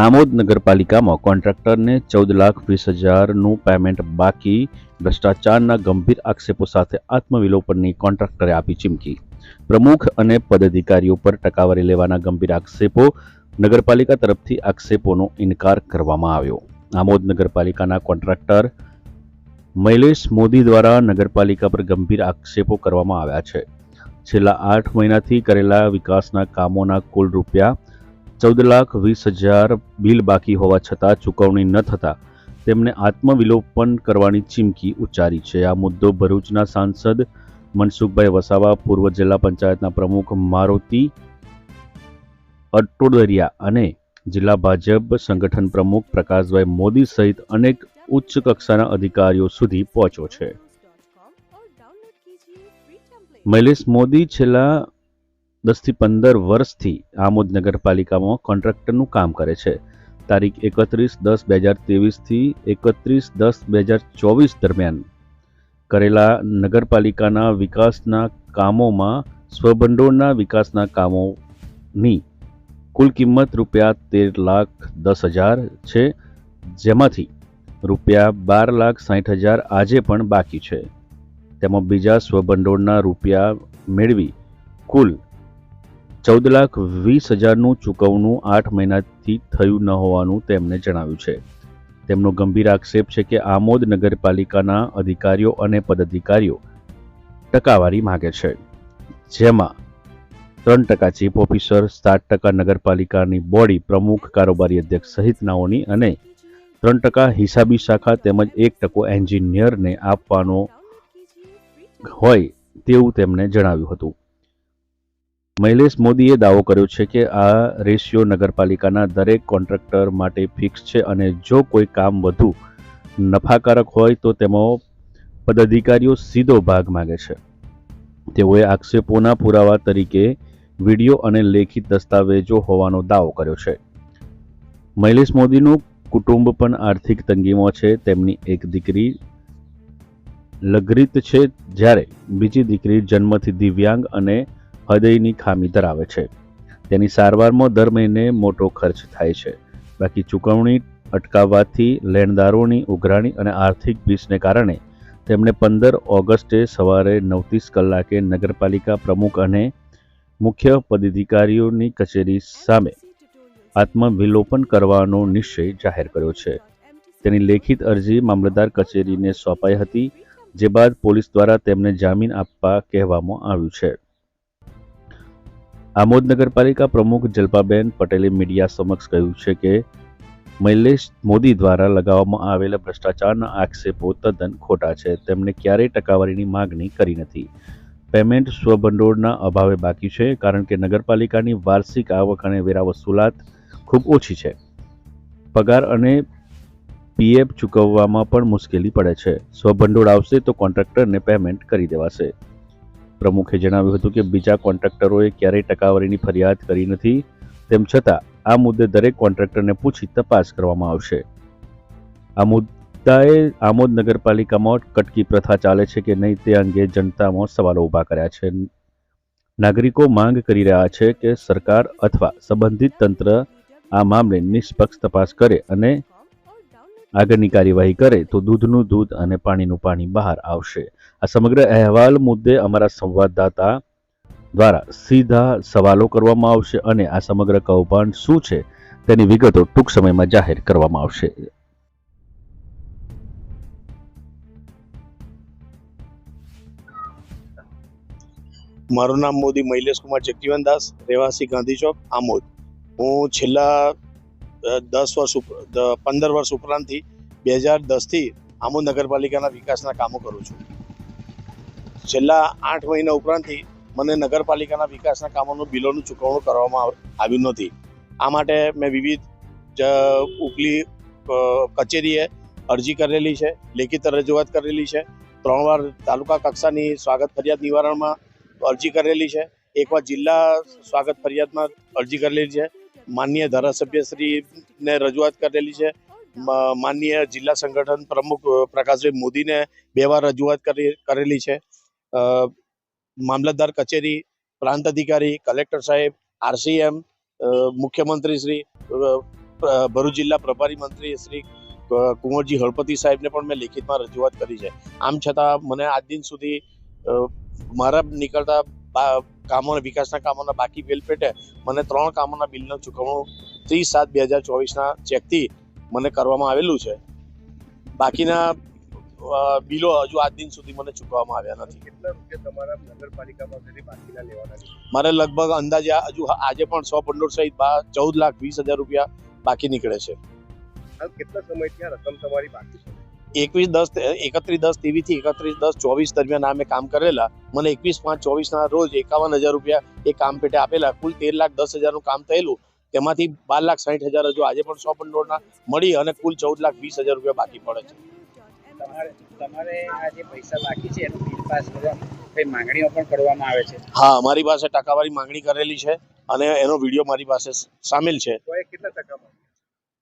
આમોદ નગરપાલિકામાં કોન્ટ્રાક્ટરને ચૌદ લાખ વીસ હજારનું પેમેન્ટ બાકી. ભ્રષ્ટાચારના ગંભીર આક્ષેપો સાથે આત્મવિલોપનની કોન્ટ્રાક્ટરે આપી ચીમકી. પ્રમુખ અને પદાધિકારીઓ પર ટકાવારી લેવાના ગંભીર આક્ષેપો નગરપાલિકા તરફથી આક્ષેપોનો ઇનકાર કરવામાં આવ્યો. આમોદ નગરપાલિકાના કોન્ટ્રાક્ટર મૈલેશ મોદી દ્વારા નગરપાલિકા પર ગંભીર આક્ષેપો કરવામાં આવ્યા છે. છેલ્લા આઠ મહિનાથી કરેલા વિકાસના કામોના કુલ રૂપિયા ચૌદ લાખ વીસ હજાર બિલ બાકી હોવા છતાં ચૂકવણી ન થતાં તેમણે આત્મવિલોપન કરવાની ચીમકી ઉચ્ચારી છે. આ મુદ્દો ભરૂચના સાંસદ મનસુખભાઈ વસાવા પૂર્વ જિલ્લા પંચાયતના પ્રમુખ મારુતિ અટોદરિયા અને જિલ્લા ભાજપ સંગઠન પ્રમુખ પ્રકાશભાઈ મોદી સહિત અનેક ઉચ્ચ કક્ષાના અધિકારીઓ સુધી પહોંચ્યો છે. મૈલેશ મોદી છેલ્લા દસથી પંદર વર્ષથી આમોદ નગરપાલિકામાં કોન્ટ્રાક્ટરનું કામ કરે છે. તારીખ એકત્રીસ દસ બે હજાર ત્રેવીસથી એકત્રીસ દસ બે હજાર ચોવીસ દરમિયાન કરેલા નગરપાલિકાના વિકાસના કામોમાં સ્વભંડોળના વિકાસના કામોની કુલ કિંમત રૂપિયા તેર લાખ દસ હજાર છે, જેમાંથી રૂપિયા બાર લાખ સાઠ હજાર આજે પણ બાકી છે. તેમાં બીજા સ્વભંડોળના રૂપિયા મેળવી કુલ ચૌદ લાખ વીસ હજારનું ચૂકવણું આઠ મહિનાથી થયું ન હોવાનું તેમણે જણાવ્યું છે. તેમનો ગંભીર આક્ષેપ છે કે આમોદ નગરપાલિકાના અધિકારીઓ અને પદાધિકારીઓ ટકાવારી માગે છે. જેમાં ત્રણ ટકા ચીફ ઓફિસર, સાત ટકા નગરપાલિકાની બોડી, પ્રમુખ, કારોબારી અધ્યક્ષ સહિતનાઓની અને ત્રણ ટકા હિસાબી શાખા તેમજ એક ટકો એન્જિનિયરને આપવાનો હોય તેવું તેમણે જણાવ્યું હતું. મૈલેશ મોદીએ દાવો કર્યો છે કે આ રેશિયો નગરપાલિકાના દરેક કોન્ટ્રાક્ટર માટે ફિક્સ છે અને જો કોઈ કામ વધુ નફાકારક હોય તો તેમાં પદાધિકારીઓ સીધો ભાગ માગે છે. તેઓએ આક્ષેપોના પુરાવા તરીકે વીડિયો અને લેખિત દસ્તાવેજો હોવાનો દાવો કર્યો છે. મૈલેશ મોદીનું કુટુંબ પણ આર્થિક તંગીમાં છે. તેમની એક દીકરી લઘરિત છે. જ્યારે બીજી દીકરી જન્મથી દિવ્યાંગ અને હૃદયની ખામી ધરાવે છે. તેની સારવારમાં દર મહિને મોટો ખર્ચ થાય છે. બાકી ચૂકવણી અટકાવવાથી લેણદારોની ઉઘરાણી અને આર્થિક ભીસને કારણે તેમણે પંદર ઓગસ્ટે સવારે નવત્રીસ કલાકે નગરપાલિકા પ્રમુખ અને મુખ્ય પદાધિકારીઓની કચેરી સામે આત્મવિલોપન કરવાનો નિશ્ચય જાહેર કર્યો છે. તેની લેખિત અરજી મામલતદાર કચેરીને સોંપાઈ હતી, જે બાદ પોલીસ દ્વારા તેમને જામીન આપવા કહેવામાં આવ્યું છે. આમોદ નગરપાલિકા પ્રમુખ જલ્પાબેન પટેલે મીડિયા સમક્ષ કહ્યું છે કે, મૈલેશ મોદી દ્વારા લગાવવામાં આવેલા ભ્રષ્ટાચારના આક્ષેપો તદ્દન ખોટા છે. તેમણે ક્યારેય ટકાવારીની માગણી કરી નથી. પેમેન્ટ સ્વભંડોળના અભાવે બાકી છે, કારણ કે નગરપાલિકાની વાર્ષિક આવક અને વેરા વસૂલાત ખૂબ ઓછી છે. પગાર અને પીએફ ચૂકવવામાં પણ મુશ્કેલી પડે છે. સ્વભંડોળ આવશે તો કોન્ટ્રાક્ટરને પેમેન્ટ કરી દેવાશે. પ્રમુખે જણાવ્યું હતું કે બીજા કોન્ટ્રાક્ટરોએ ક્યારેય ટકાવારીની ફરિયાદ કરી નથી. તેમ છતાં, આ મુદ્દે દરેક કોન્ટ્રાક્ટરને પૂછી તપાસ કરવામાં આવશે. આ મુદ્દાએ આમોદ નગરપાલિકામાં કટકી પ્રથા ચાલે છે કે નહીં તે અંગે જનતામાં સવાલો ઊભા કર્યા છે. નાગરિકો માંગ કરી રહ્યા છે કે સરકાર અથવા સંબંધિત તંત્ર આ મામલે નિષ્પક્ષ તપાસ કરે અને આગળની કાર્યવાહી કરે તો દૂધનું દૂધ અને પાણીનું પાણી બહાર આવશે. આ સમગ્ર અહેવાલ મુદ્દે અમારા સંવાદદાતા દ્વારા સીધા સવાલો કરવામાં આવશે અને આ સમગ્ર કૌભાંડ શું છે તેની વિગતો ટૂંક સમયમાં જાહેર કરવામાં આવશે. મારું નામ મોદી મૈલેશ કુમાર જગજીવન દાસ, રહેવાસી ગાંધી ચોક, આમોદ. હું છેલ્લા દસ વર્ષ પંદર વર્ષ ઉપરાંતથી બે હજાર દસથી આમોદ નગરપાલિકાના વિકાસના કામો કરું છું. છેલ્લા આઠ મહિના ઉપરાંતથી મને નગરપાલિકાના વિકાસના કામોનું, બિલોનું ચૂકવણું કરવામાં આવ્યું નથી. આ માટે મેં વિવિધ ઉપલી કચેરીએ અરજી કરેલી છે, લેખિત રજૂઆત કરેલી છે. ત્રણ વાર તાલુકા કક્ષાની સ્વાગત ફરિયાદ નિવારણમાં અરજી કરેલી છે. એકવાર જિલ્લા સ્વાગત ફરિયાદમાં અરજી કરેલી છે. માનનીય ધારાસભ્યશ્રીને રજૂઆત કરેલી છે. માનનીય જિલ્લા સંગઠન પ્રમુખ પ્રકાશભાઈ મોદીને બે વાર રજૂઆત કરી, કરેલી છે. મામલતદાર કચેરી, પ્રાંત અધિકારી, કલેક્ટર સાહેબ, આરસીએમ મુખ્યમંત્રી શ્રી ભરૂચ જિલ્લા પ્રભારી મંત્રી શ્રી કુંવરજી હળપતિ સાહેબને પણ મેં લેખિતમાં રજૂઆત કરી છે. આમ છતાં મને આજ દિન સુધી મારા નીકળતા બા- કામો વિકાસના કામોના બાકી બિલ પેટે મને ત્રણ કામોના બિલનું ચૂકવણું ત્રીસ સાત બે હજાર ચોવીસના ચેકથી મને કરવામાં આવેલું છે. બાકીના બિલો હજુ આજ દિન સુધી મને ચૂકવવામાં આવ્યા નથી. કેટલા રૂપિયા તમારા બાકીના લેવાના મારે લગભગ અંદાજે હજુ આજે પણ સો ભંડોળ સહિત ચૌદ લાખ વીસ હજાર રૂપિયા બાકી નીકળે છે. હાલ કેટલા સમયથી આ રકમ તમારી બાકી છે? એકવીસ દસ એકત્રીસ દસ તેવી થી એકત્રીસ દસ ચોવીસ દરમિયાન આ મેં કામ કરેલા. મને એકવીસ પાંચ ચોવીસના રોજ એકાવન હજાર રૂપિયા એ કામ પેટે આપેલા. કુલ તેર લાખ દસ હજારનું કામ થયેલું. તેમાંથી બાર લાખ સાઠ હજાર હજુ આજે પણ સો ભંડોળના મળી અને કુલ ચૌદ લાખ વીસ હજાર રૂપિયા બાકી પડે છે. તમારે તમારે આ જે પૈસા બાકી છે એનું બિલ પાસ કરવા કઈ માંગણીઓ પણ કરવામાં આવે છે? હા મારી પાસે ટકાવારી માંગણી કરેલી છે અને એનો વીડિયો મારી પાસે સામેલ છે. કેટલા ટકામાં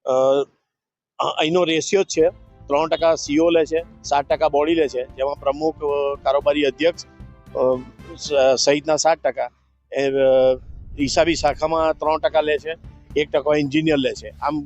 અ, અહીંનો રેશિયો છે. ત્રણ ટકા સીઓ લે છે સાત ટકા બોડી લે છે જેમાં પ્રમુખ કારોબારી અધ્યક્ષ સહિતના સાત ટકા એ હિસાબી શાખામાં ત્રણ ટકા લે છે એક ટકા એન્જિનિયર લે છે. આમ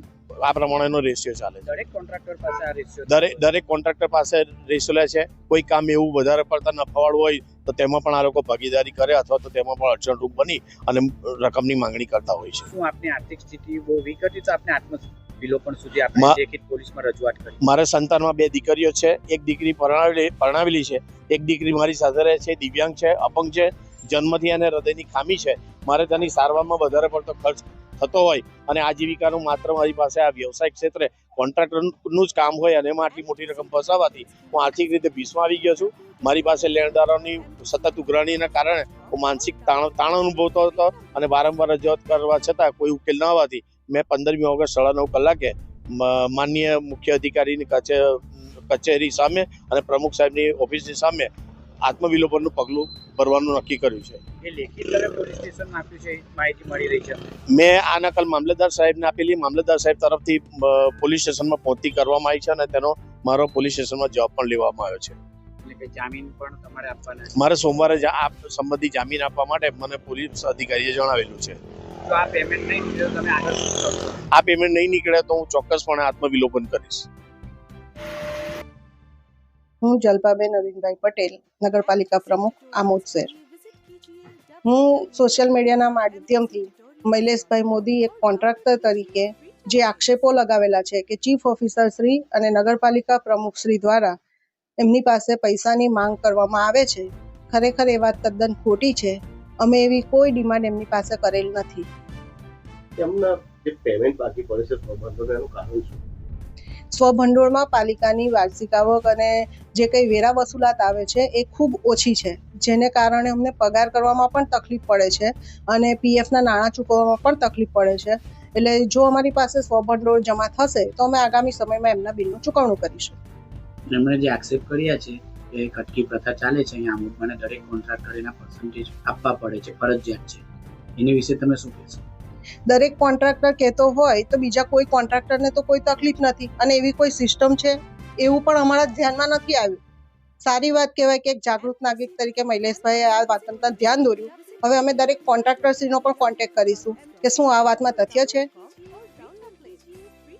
આ પ્રમાણેનો રેશિયો ચાલે છે. દરેક કોન્ટ્રાક્ટર પાસે આ રેશિયો દરેક દરેક કોન્ટ્રાક્ટર પાસે રેશિયો લે છે. કોઈ કામ એવું વધારે પડતા નફાવાળું હોય તો તેમાં પણ આ લોકો ભાગીદારી કરે અથવા તો તેમાં પણ અડચણરૂપ બની અને રકમની માંગણી કરતા હોય છે. શું આપની આર્થિક સ્થિતિ બહુ વીક હતી તો આપને આત્મ બિલો પણ સુધી આપણે લેખિત પોલીસમાં રજૂઆત કરી. મારે સંતાનમાં બે દીકરીઓ છે એક દીકરી પરણાવેલી પરણાવેલી છે એક દીકરી મારી સાથે રહે છે દિવ્યાંગ છે અપંગ છે જન્મથી અને હૃદયની ખામી છે. મારે તેની સારવારમાં વધારે પડતો ખર્ચ થતો હોય અને આજીવિકાનું માત્ર મારી પાસે આ વ્યવસાય ક્ષેત્રે કોન્ટ્રાક્ટરનું જ કામ હોય અને એમાં આટલી મોટી રકમ ફસાવાથી હું આર્થિક રીતે ભીસમાં આવી ગયો છું. મારી પાસે લેણદારોની સતત ઉઘરાણીના કારણે હું માનસિક તાણ તાણ અનુભવતો હતો અને વારંવાર રજૂઆત કરવા છતાં કોઈ ઉકેલ ન આવવાથી મેં પંદરમી ઓગસ્ટ સાડા નવ કલાકે માનનીય મુખ્ય અધિકારીની કચેરી સામે અને પ્રમુખ સાહેબની ઓફિસની સામે આત્મવિલોપનનું પગલું ભરવાનું નક્કી કર્યું છે. મેં આ નકલ મામલતદાર સાહેબને આપેલી મામલતદાર સાહેબ તરફથી પોલીસ સ્ટેશનમાં પહોંચતી કરવામાં આવી છે અને તેનો મારો પોલીસ સ્ટેશનમાં જવાબ પણ લેવામાં આવ્યો છે. એટલે કે જામીન પણ તમારે આપવાના છે? મારે સોમવારે આ સંબંધી જામીન આપવા માટે મને પોલીસ અધિકારીએ જણાવેલું છે. તો આ પેમેન્ટ નહીં થયું તો તમે આગળ આ પેમેન્ટ નહીં નીકળે તો હું ચોક્કસપણે આત્મવિલોપન કરીશ. હું જલપાબેન અરવિંદભાઈ પટેલ નગરપાલિકા પ્રમુખ આમોદ શહેર. હું સોશિયલ મીડિયાના માધ્યમથી મૈલેશભાઈ મોદી એક કોન્ટ્રાક્ટર તરીકે જે આક્ષેપો લગાવેલા છે કે ચીફ ઓફિસર શ્રી અને નગરપાલિકા પ્રમુખ શ્રી દ્વારા એમની પાસે પૈસાની માંગ કરવામાં આવે છે ખરેખર એ વાત તદ્દન ખોટી છે. અમે એવી કોઈ ડિમાન્ડ એમની પાસે કરેલ નથી. એમના જે પેમેન્ટ બાકી પડે છે એનું કારણ શું? સ્વભંડોળમાં પાલિકાની વાર્ષિક આવક અને જે કંઈ વેરા વસૂલાત આવે છે એ ખૂબ ઓછી છે જેને કારણે અમને પગાર કરવામાં પણ તકલીફ પડે છે અને પીએફના નાણાં ચૂકવવામાં પણ તકલીફ પડે છે. એટલે જો અમારી પાસે સ્વભંડોળ જમા થશે તો અમે આગામી સમયમાં એમના બિલનું ચૂકવણું કરીશું. એમણે જે આક્ષેપ કર્યા છે કે કટકી પ્રથા ચાલે છે અહીંયા અમુક. મને દરેક કોન્ટ્રાક્ટર એના પર્સન્ટેજ આપવા પડે છે, ફરજિયાત છે. એની વિશે તમે શું કહેશો? દરેક કોન્ટ્રાક્ટર કહેતો હોય તો બીજા કોઈ કોન્ટ્રાક્ટરને તો કોઈ તકલીફ નથી. અને એવી કોઈ સિસ્ટમ છે, એવું પણ અમારા ધ્યાનમાં નથી આવ્યું. સારી વાત કહેવાય કે એક જાગૃત નાગરિક તરીકે મૈલેશભાઈએ આ વાત પર ધ્યાન દોર્યું. હવે અમે દરેક કોન્ટ્રાક્ટરશ્રીનો પણ કોન્ટેક્ટ કરીશું કે શું આ વાતમાં તથ્ય છે.